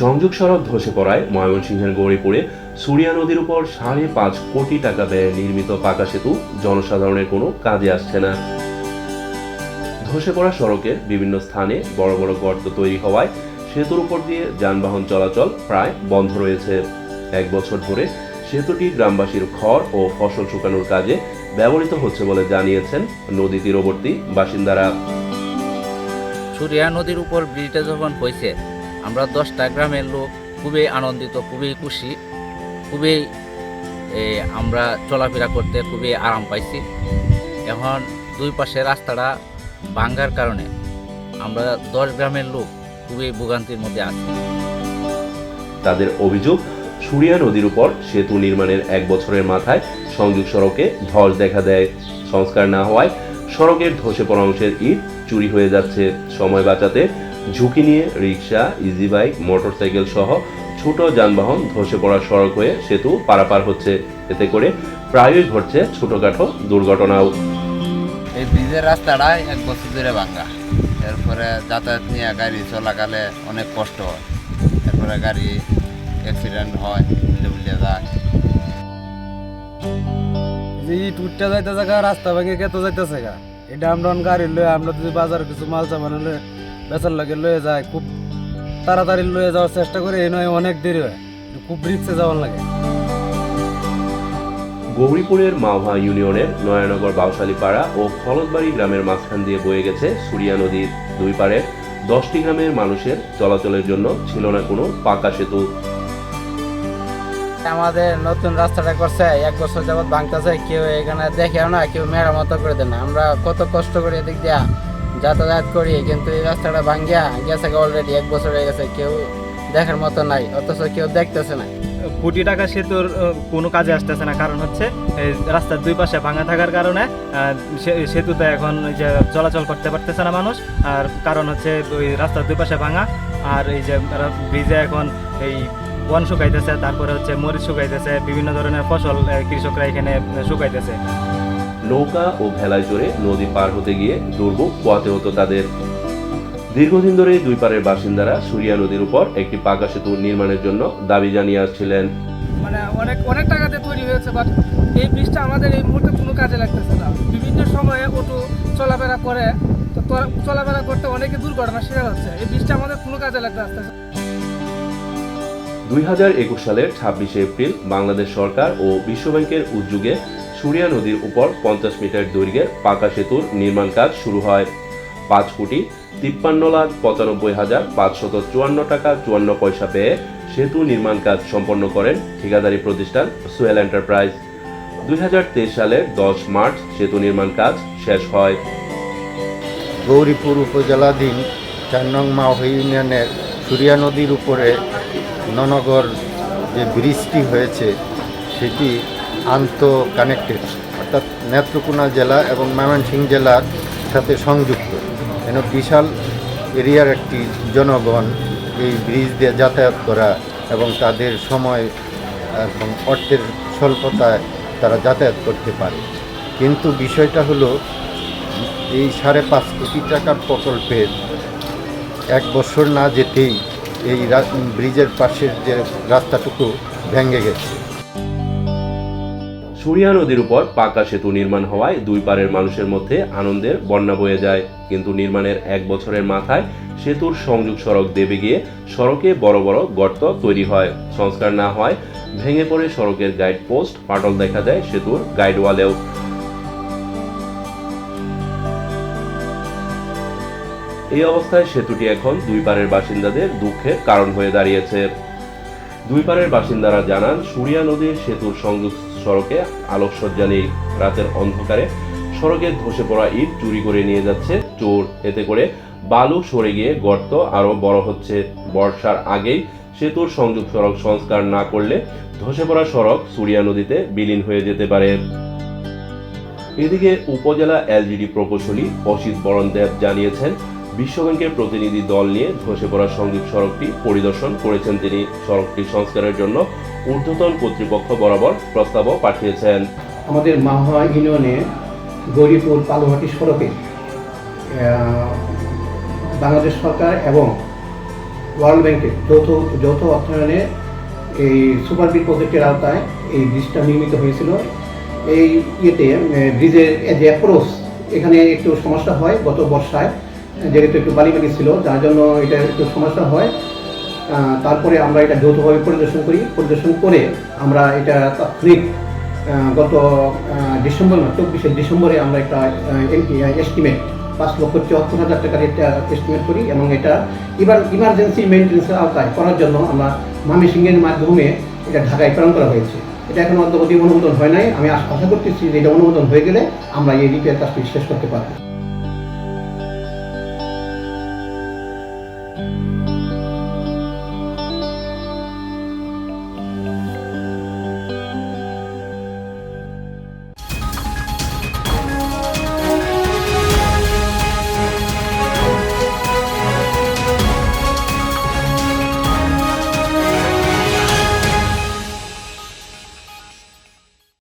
সংযোগ সড়ক ধসে পড়ায় ময়মনসিংহের গৌরীপুরে সুরিয়া নদীর উপর সাড়ে পাঁচ কোটি টাকা ব্যয়ে নির্মিত পাকা সেতু জনসাধারণের কোনো কাজে আসছে না। ধসে পড়া সড়কের বিভিন্ন স্থানে বড় বড় গর্ত তৈরি হওয়ায় সেতুর উপর দিয়ে যানবাহন চলাচল প্রায় বন্ধ রয়েছে। এক বছর ধরে সেতুটি গ্রামবাসীর খড় ও ফসল শুকানোর কাজে ব্যবহৃত হচ্ছে বলে জানিয়েছেন নদী তীরবর্তী বাসিন্দারা। সুরিয়া নদীর উপর ব্রিজটা যখন হয়েছে আমরা দশটা গ্রামের লোক খুবই আনন্দিত, খুবই খুশি, খুবই আমরা চলাফেরা করতে খুবই আরাম পাইছি। এখন দুই পাশে রাস্তাটা ভাঙ্গার কারণে আমরা দশ গ্রামের লোক খুবই ভোগান্তির মধ্যে আছি। তাদের অভিযোগ, সুরিয়া নদীর উপর সেতু নির্মাণের এক বছরের মাথায় সংযোগ সড়কে ধস দেখা দেয়। সংস্কার না হওয়ায় সড়কের ধসে পড়া অংশের ইট চুরি হয়ে যাচ্ছে। সময় বাঁচাতে ঝুঁকি নিয়ে রিক্সা ইজি বাইক মোটরসাইকেল সহ ছোট যানবাহন ধসে পড়া সড়ক হয়ে সেতু পারাপার হচ্ছে। এতে করে প্রায়ই ঘটছে ছোটখাটো দুর্ঘটনাও। এই ব্রিজের রাস্তাটা এক বছর ধরে ভাঙ্গা। এরপরে যাতায়াত নিয়ে গাড়ি চলাকালে অনেক কষ্ট হয়। এরপরে গাড়ি অ্যাক্সিডেন্ট হয় উল্টে উল্টে যায়। ইট উঠতে যাইতে জায়গা রাস্তা ভেঙে কেতো যাইতেছে গা। এটা আমরা গাড়ি লয়ে আমরা যদি বাজারে কিছু মাল সামান লয়ে বেচার লাগে লয়ে যায় খুব তাড়াতাড়ি লয়ে যাওয়ার চেষ্টা করে এই নয় অনেক দেরি হয় খুব রিক্সে যাওয়ার লাগে। গৌরীপুরের মাওহা ইউনিয়নের নয়ানগর বাউশালী পাড়া ও খলতবাড়ি গ্রামের মাঝখান দিয়ে বয়ে গেছে সুরিয়া নদীর দুই পারে দশটি গ্রামের মানুষের চলাচলের জন্য ছিল না কোনো পাকা সেতু। আমাদের নতুন রাস্তাটা করছে এক বছর যাবত ভাঙতেছে কেউ এখানে দেখেও না কেউ মেরামতো করে দেয় না। আমরা কত কষ্ট করে এদিক দিয়া যাতায়াত করি, কিন্তু এই রাস্তাটা ভাঙ্গিয়া গেছে অলরেডি এক বছর হয়ে গেছে, কেউ দেখার মতো নাই, অথচ কেউ দেখতেছে না। কোটি টাকা সেতুর কোনো কাজে আসতেছে না, কারণ হচ্ছে রাস্তার দুই পাশে ভাঙা থাকার কারণে সেতুতে এখন যে চলাচল করতে পারতেছে না মানুষ, আর কারণ হচ্ছে ওই রাস্তার দুই পাশে ভাঙা, আর এই যে ব্রিজে এখন এই বন শুকাইতেছে, তারপরে হচ্ছে মরিচ শুকাইতেছে, বিভিন্ন ধরনের ফসল কৃষকরা এখানে শুকাইতেছে। নৌকা ও ভেলায় চড়ে নদী পার হতে গিয়ে দুর্ভোগ পোয়াতে হতো তাদের। দীর্ঘদিন ধরে দুই পারের বাসিন্দারা সুরিয়া নদীর উপর একটি পাকা সেতু নির্মাণের জন্য দাবি জানিয়ে আসছিলেন। মানে অনেক অনেক টাকাতে তৈরি হয়েছে বাট এই ব্রিজটা আমাদের এই মুহূর্তে কোনো কাজে লাগতেছে না। বিভিন্ন সময়ে অটো চলাফেরা করে তো চলাফেরা করতে অনেকে দুর্ঘটনা শিকার হচ্ছে এই ব্রিজটা আমাদের কোনো কাজে লাগতে আসতেছে দুই হাজার একুশ সালের ছাব্বিশে এপ্রিল বাংলাদেশ সরকার ও বিশ্বব্যাংকের উদ্যোগে সুরিয়া নদীর উপর পঞ্চাশ মিটার দৈর্ঘ্যের পাকা সেতুর নির্মাণ কাজ শুরু হয়। পাঁচ কোটি তিপ্পান্ন লাখ পঁচানব্বই হাজার পাঁচশত চুয়ান্ন টাকা চুয়ান্ন পয়সা পেয়ে সেতু নির্মাণ কাজ সম্পন্ন করেন ঠিকাদারি প্রতিষ্ঠান সোয়েল এন্টারপ্রাইজ। দুই হাজার তেইশ সালের দশ মার্চ সেতু নির্মাণ কাজ শেষ হয়। গৌরীপুর উপজেলাধীন চার নং মাওহা ইউনিয়নের সুরিয়া নদীর উপরে ননগর যে ব্রিজটি হয়েছে, সেটি আন্ত কানেক্টেড অর্থাৎ নেত্রকোনা জেলা এবং ময়মনসিংহ জেলার সাথে সংযুক্ত। যেন বিশাল এরিয়ার একটি জনগণ এই ব্রিজ দিয়ে যাতায়াত করা এবং তাদের সময় এবং অর্থের স্বল্পতায় তারা যাতায়াত করতে পারে। কিন্তু বিষয়টা হলো, এই সাড়ে পাঁচ কোটি টাকার প্রকল্পের এক বছর না যেতেই এই ব্রিজের পাশের যে রাস্তাটুকু ভেঙে গেছে। সুরিয়া নদীর উপর পাকা সেতু নির্মাণ হওয়ায় দুই পারের মানুষের মধ্যে আনন্দের বন্যা বয়ে যায়। কিন্তু নির্মাণের এক বছরের মাথায় সেতুর সংযোগ সড়ক দেবে গিয়ে সড়কে বড় বড় গর্ত তৈরি হয়। সংস্কার না হয়, ভেঙে পড়ে সড়কের গাইড পোস্ট ফাটল দেখা দেয় সেতুর গাইড ওয়ালেও। এই অবস্থায় সেতুটি এখন দুই পারের বাসিন্দাদের দুঃখের কারণ হয়ে দাঁড়িয়েছে। দুই পারের বাসিন্দারা জানান, সুরিয়া নদীর সেতুর সংযোগ সড়কে আলোকসজ্জা নেই। রাতের অন্ধকারে সড়কে ধসে পড়া ইট চুরি করে নিয়ে যাচ্ছে চোর। এতে করে বালু সরে গিয়ে গর্ত আরও বড় হচ্ছে। বর্ষার আগেই সেতুর সংযোগ সড়ক সংস্কার না করলে ধসে পড়া সড়ক সুরিয়া নদীতে বিলীন হয়ে যেতে পারে। এদিকে উপজেলা এলজিডি প্রকৌশলী অসিত বরণ দেব জানিয়েছেন বিশ্বব্যাংকের প্রতিনিধি দল নিয়ে ধসে পড়া সংযোগ সড়কটি পরিদর্শন করেছেন তিনি। সড়কটি সংস্কারের জন্য ঊর্ধ্বতন কর্তৃপক্ষ বরাবর প্রস্তাবও পাঠিয়েছেন। আমাদের মাহা ইউনিয়নে গৌরীপুর পালুহাটি সড়কে বাংলাদেশ সরকার এবং ওয়ার্ল্ড ব্যাংকের যৌথ যৌথ অর্থায়নে এই সুপার ব্রিজ প্রজেক্টের আওতায় এই ব্রিজটা নির্মিত হয়েছিল। এই ইয়েতে ব্রিজের যে অ্যাপ্রোচ এখানে একটু সমস্যা হয় গত বর্ষায়। যেহেতু একটু বালি বালি ছিল, যার জন্য এটা একটু সমস্যা হয়। তারপরে আমরা এটা যৌথভাবে পরিদর্শন করি। পরিদর্শন করে আমরা এটা তাৎক্ষণিক গত ডিসেম্বর মাস চব্বিশে ডিসেম্বরে আমরা একটা এস্টিমেট পাঁচ লক্ষ চুয়াত্তর হাজার টাকার একটা এস্টিমেট করি এবং এটা এবার ইমার্জেন্সি মেনটেন্সের আওতায় করার জন্য আমরা মামি সিংয়ের মাধ্যমে এটা ঢাকায় প্রেরণ করা হয়েছে। এটা এখন অদ্যবধি অনুমোদন হয় নাই। আমি আশা করতেছি যে এটা অনুমোদন হয়ে গেলে আমরা এই রিপেয়ার কাজটি শেষ করতে পারব। Bye.